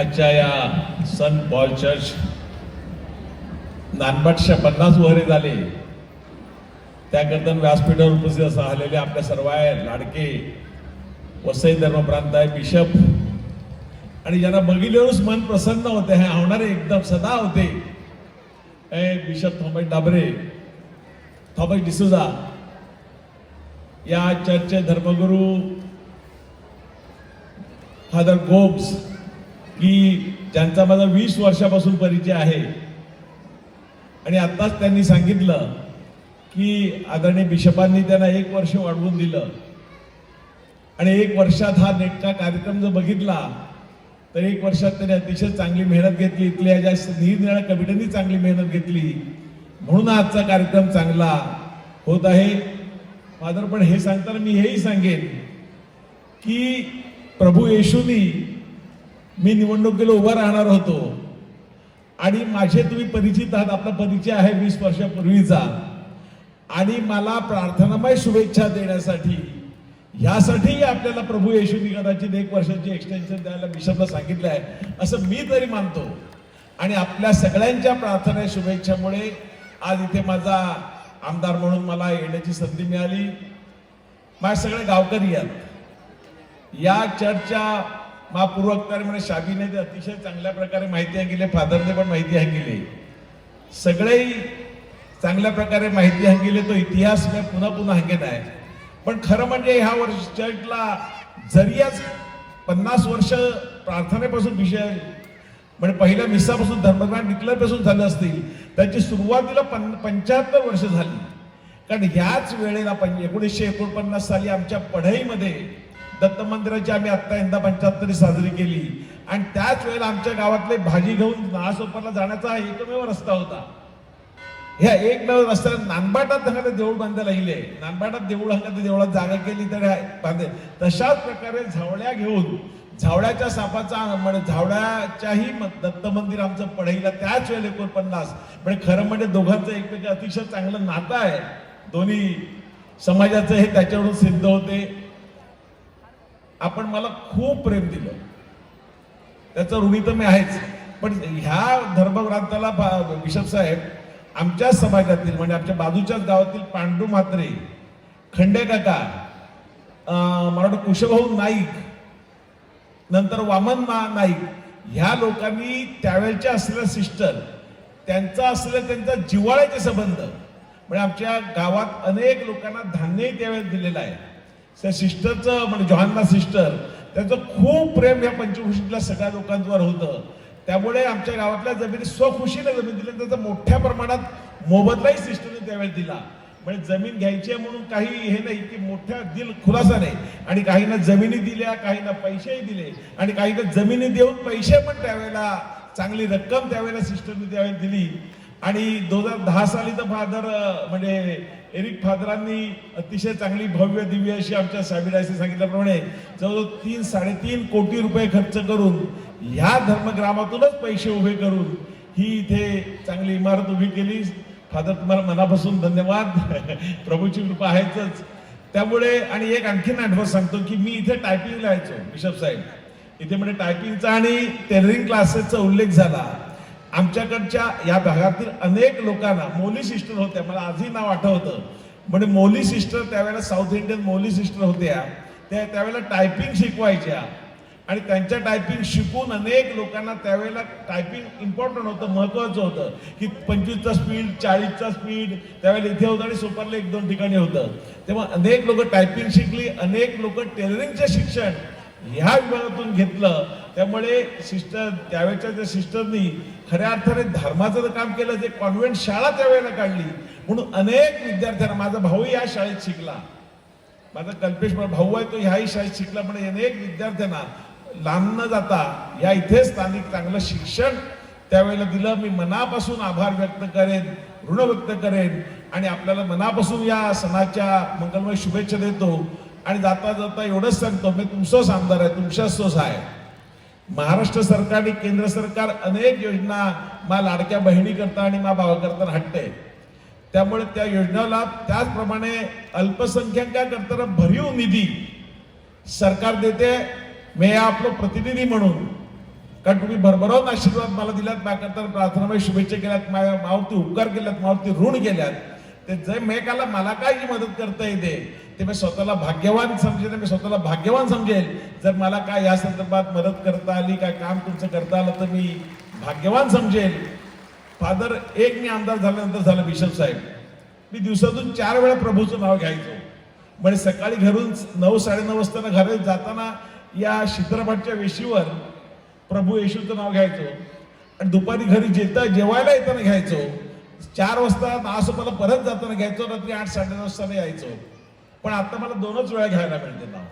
आजच्या या सन Paul church. नानबटशे पन्नास वरे झाले. त्याकरता व्यासपीठावर उपस्थित असं आलेले आपल्या सर्व लाडके वसई धर्मप्रांत आहे बिशप आणि ज्यांना बघितल्यावरच मन प्रसन्न होते हे आवणारे एकदम सदा होते. ए bishop Thomas Dabre Thomas D'Souza या चर्चचे धर्मगुरू फादर गोब्स की ज्यांचा माझा वीस वर्षापासून परिचय आहे. आणि आत्ताच त्यांनी सांगितलं की आदरणीय बिशपांनी त्यांना एक वर्ष वाढवून दिलं. आणि एक वर्षात हा नेटका कार्यक्रम जर बघितला तर एक वर्षात त्यांनी अतिशय चांगली मेहनत घेतली इथल्या ज्या निरनिराळ्या कमिटींनी चांगली मेहनत घेतली म्हणून आजचा कार्यक्रम चांगला होत आहे. फादर पण हे सांगताना मी हेही सांगेन की प्रभू येशूनी मी निवडणुकीला उभा राहणार होतो. आणि माझे तुम्ही परिचित आहात आपला परिचय आहे वीस वर्षापूर्वीचा. आणि मला प्रार्थनामय शुभेच्छा देण्यासाठी ह्यासाठीही आपल्याला प्रभू येशूनी कदाचित एक वर्षाची एक्सटेन्शन द्यायला बिशपला सांगितलं आहे असं मी तरी मानतो. आणि आपल्या सगळ्यांच्या प्रार्थना शुभेच्छामुळे आज इथे माझा आमदार म्हणून मला येण्याची संधी मिळाली. माझ्या सगळे गावकरी आहेत. या चर्चच्या महापूर्वक्तारे म्हणजे शाबीने ते अतिशय चांगल्या प्रकारे माहिती सांगितली फादरने पण माहिती सांगितली सगळेही चांगल्या प्रकारे माहिती सांगितली तो इतिहास मी पुन्हा पुन्हा सांगेन आहे. पण खरं म्हणजे ह्या वर्ष चर्चला जरी आज पन्नास वर्ष प्रार्थनेपासून विषय म्हणजे पहिल्या मिसापासून धर्मग्राम डिक्लेअरपासून झालं असतील त्याची सुरुवातीला पन पंच्याहत्तर वर्ष झाली. कारण ह्याच वेळेला पण एकोणीसशे एकोणपन्नास साली आमच्या पढईमध्ये दत्त मंदिराची आम्ही आत्ता यंदा पंच्याहत्तरी साजरी केली. आणि त्याच वेळेला आमच्या गावातले भाजी घेऊन नाळासोपाला जाण्याचा हा एकमेव रस्ता होता. ह्या एकमेव रस्त्याला नानबाटात हंगात देऊळ बांधायला येईल. नानबाटात देऊळ हंगात देवळात जागा केली तर बांधे तशाच प्रकारे झावळ्या घेऊन झावड्याच्या सापाचा म्हणजे झावड्याच्याही म- दत्त मंदिर आमचं पढईला त्याच वेळेला एकोणपन्नास. म्हणजे खरं म्हणजे दोघांचं एकमेक अतिशय चांगलं नातं आहे. दोन्ही समाजाचं हे त्याच्यावरून सिद्ध होते. आपण मला खूप प्रेम दिलं. त्याचं ऋणी तर मी आहेच. पण ह्या धर्मग्रंथाला बिशप साहेब आमच्या समाजातील म्हणजे आमच्या बाजूच्याच गावातील पांडू म्हात्रे खंडे काका मला वाटतं कुशभाऊ नाईक नंतर वामन मा नाईक ह्या लोकांनी त्यावेळच्या असलेल्या सिस्टर त्यांचा असलेला त्यांचा जिव्हाळ्याचे संबंध म्हणजे आमच्या गावात अनेक लोकांना धान्यही त्यावेळेस दिलेलं आहे. त्या सिस्टरचं म्हणजे जॉहान्ना सिस्टर त्याचं खूप प्रेम या पंचकृषीतल्या सगळ्या लोकांवर होतं. त्यामुळे आमच्या गावातल्या जमिनी स्वखुशीने जमीन दिली त्याचा मोठ्या प्रमाणात मोबदलाही सिस्टरने त्यावेळेस दिला. म्हणजे जमीन घ्यायची आहे म्हणून काही हे नाही की मोठ्या दिल खुलासा नाही. आणि काहींना जमिनी दिल्या काहींना पैसेही दिले. आणि काहींना जमिनी देऊन पैसे पण त्यावेळेला चांगली रक्कम त्यावेळेला सिस्टरने त्यावेळेस दिली. आणि दोन हजार दहा साली तर फादर म्हणजे एरिक फादरांनी अतिशय चांगली भव्य दिव्य अशी आमच्या साबिराशी सांगितल्याप्रमाणे जवळजवळ तीन साडेतीन कोटी रुपये खर्च करून ह्या धर्मग्रामातूनच पैसे उभे करून ही इथे चांगली इमारत उभी केली. फादर तुम्हाला मनापासून धन्यवाद. प्रभूची कृपा आहेच त्यामुळे आणि एक आणखीन आठवण सांगतो की मी इथे टायपिंग लिहायचो बिशप साहेब. इथे म्हणजे टायपिंगचा आणि टेलरिंग क्लासेसचा उल्लेख झाला. आमच्याकडच्या या भागातील अनेक लोकांना मोली सिस्टर होत्या मला आजही नाव आठवतं. म्हणजे मोली सिस्टर त्यावेळेला साऊथ इंडियन मोली सिस्टर होत्या. त्या त्यावेळेला टायपिंग शिकवायच्या. आणि त्यांच्या टायपिंग शिकून अनेक लोकांना त्यावेळेला टायपिंग इम्पॉर्टंट होतं महत्वाचं होतं. की पंचवीसचा स्पीड चाळीसचा स्पीड त्यावेळेला इथे होतं आणि सुपरला एक दोन ठिकाणी होतं. तेव्हा अनेक लोक टायपिंग शिकली अनेक लोक टेलरिंगचं शिक्षण ह्या विभागातून घेतलं. त्यामुळे सिस्टर त्यावेळेच्या त्या सिस्टरनी खऱ्या अर्थाने धर्माचं जर काम केलं ते कॉन्व्हेंट शाळा त्यावेळेला काढली. म्हणून अनेक विद्यार्थ्यांना माझा भाऊ या शाळेत शिकला. माझा कल्पेश भाऊ आहे तो ह्याही शाळेत शिकला. पण अनेक विद्यार्थ्यांना लांब न जाता या इथे स्थानिक चांगलं शिक्षण त्यावेळेला दिलं. मी मनापासून आभार व्यक्त करेन ऋण व्यक्त करेन. आणि आपल्याला मनापासून या सणाच्या मंगलमय शुभेच्छा देतो. आणि जाता जाता एवढंच सांगतो मी तुमचंच आमदार आहे तुमच्याच आहे. महाराष्ट्र सरकार आणि केंद्र सरकार अनेक योजना मा लाडक्या बहिणी करता आणि मा भावा करता हटते त्यामुळे त्या योजनाला त्याचप्रमाणे अल्पसंख्याकाकरता भरीव निधी सरकार देते. मी आपलं प्रतिनिधी म्हणून कारण तुम्ही भरभरावून आशीर्वाद मला दिलात माझ्याकरता प्रार्थनामय शुभेच्छा केल्यात माझ्या मावती उपकार केल्यात मावती ऋण केल्यात. ते जे मेकाला मला काय जी मदत करता येते? ते मी स्वतःला भाग्यवान समजेल मी स्वतःला भाग्यवान समजेल जर मला काय या संदर्भात मदत करता आली काय काम तुमचं करता आलं तर मी भाग्यवान समजेल फादर एक मी आमदार झाल्यानंतर झालं बिशप साहेब. मी दिवसातून चार वेळा प्रभूचं नाव घ्यायचो. म्हणजे सकाळी घरून नऊ साडेनऊ वाजता घरी जाताना या चित्रपटच्या वेशीवर प्रभू येशूचं नाव घ्यायचो. आणि दुपारी घरी जेता जेवायला येताना घ्यायचो. चार वाजता नावासोबतला परत जाताना घ्यायचो रात्री आठ साडेनऊ वाजता यायचो. पण आता मला दोनच वेळा घ्यायला मिळते नाव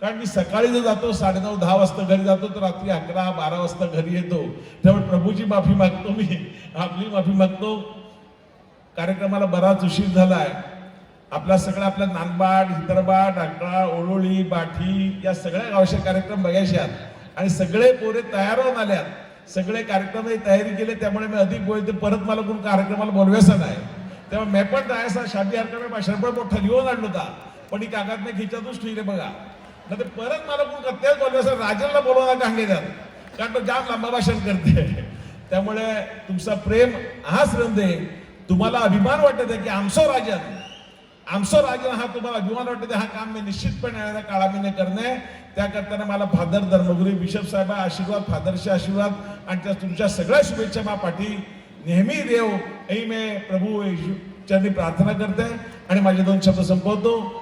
कारण मी सकाळी जर जातो साडेनऊ दहा वाजता घरी जातो तर रात्री अकरा बारा वाजता घरी येतो. त्यामुळे प्रभूची माफी मागतो मी. आपली माफी मागतो. कार्यक्रमाला बराच उशीर झालाय. आपला सगळा आपला नानबाड हिंदरबाड अकळा ओळोळी बाठी या सगळ्या गावचे कार्यक्रम बघायचे आहेत. आणि सगळे पोरे तयार होऊन आल्यात. सगळे कार्यक्रम तयारी केले त्यामुळे मी अधिक बोलते. परत मला कोण कार्यक्रमाला बोलवायचा नाही. तेव्हा मी पण जायचा शादी हरकत भाषण पण मोठा लिहून आणलं होता. पण ही कागद मी ठीक आहे बघा. नाही ते परत मला कोण कत्याच बोलवायचं राजाला राजनला कांगे द्यात कारण तो जाम लांबा भाषण करते त्यामुळे तुमचा प्रेम हाच रंदे तुम्हाला अभिमान वाटत आहे की आमचं राजन आमचं राजन हा तुम्हाला अभिमान वाटत आहे हा काम मी निश्चितपणे येणाऱ्या काळामध्ये करणे त्या करताना मला फादर धर्मगुरी बिशप साहेब आशीर्वाद फादरचे आशीर्वाद आणि त्या तुमच्या सगळ्या शुभेच्छा मा पाठी नेहमी देव ऐ मी प्रभू चरणी प्रार्थना करते आणि माझे दोन शब्द संपवतो.